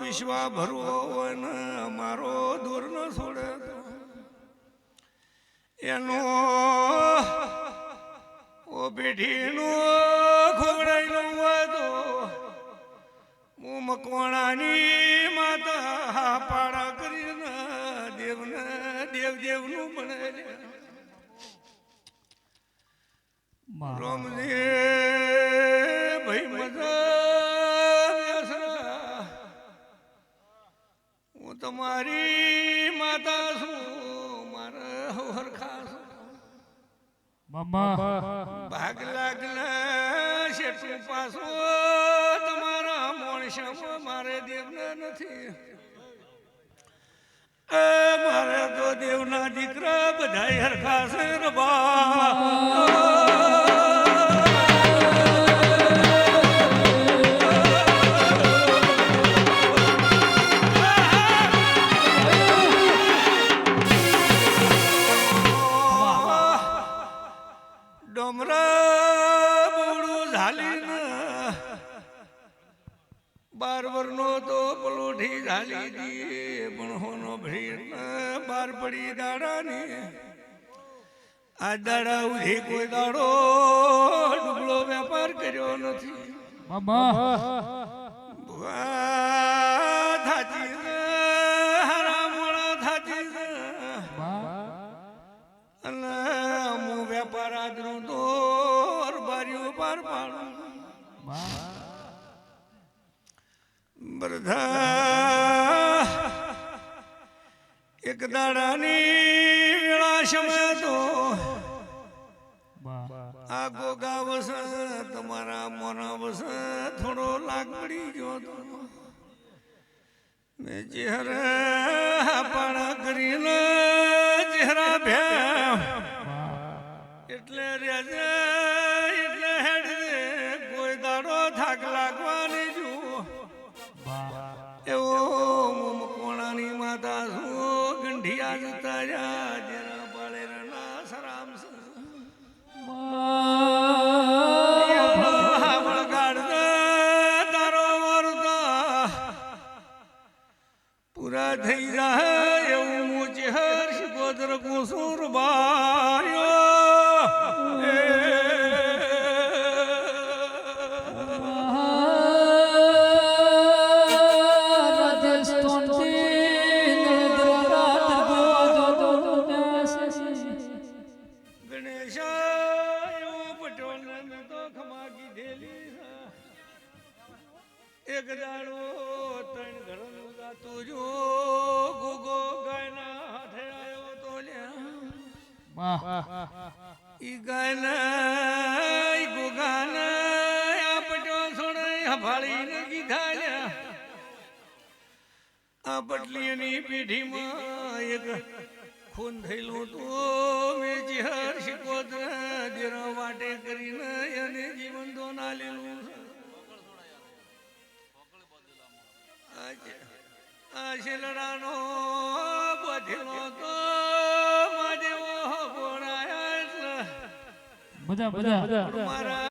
વિશ્વા ભરવો મારો દૂર ન છોડે એનો ઓ પેઢીનું ખોગડાઈ તો હું મકવાણાની માતા પાડા કરીને દેવને દેવ દેવનું બને રોમજી તમારી માતા છું મારા હરખા છું ભાગ શેઠું તમારા મોણસામાં મારે દેવને નથી. મારે તો દેવના દીકરા બધા હરખા છે રે બાર વરનો તો પલોઠી ઝાલી દીએ પણ હોનો ભીડ બાર પડી દાડાની. આ દાડા ઉધી કોઈ દાડો ડુબળો વેપાર કર્યો નથી. થાચી છે, હારા મોણા થાચી અને હું વેપાર આજનો તો બારીઓ પાર પાડું. બધા એક દાડાની તો આ ગોગા વસ તમારા મોના વસ થોડો લાગ ગયો હતો. મેં ચહેરા પાણા કરીને ચહેરા ભેમ. એટલે રેજે પૂરા થઈ જાય એવું હર્ષ ગોદર કુસુર ગણેશા એવો પટોળ ને મેં તો ખમા કીધેલી એક દાડો ત્રણ ઘરનું ગાતું જો ગુગો ગાયના હાથે આવ્યો તો લ્યા ઈ ગાયના ઈ ગોગાના આ પટો છોડે હફાળીને કીધા લ્યા આ પટલીની પેઢીમાં એક ખૂન થયેલું તો મેં જીહર શિકોતરા જેનો વાટે કરીને એને જીવન તો ના લેલું આ શેલડાનો બધેલો તો મારા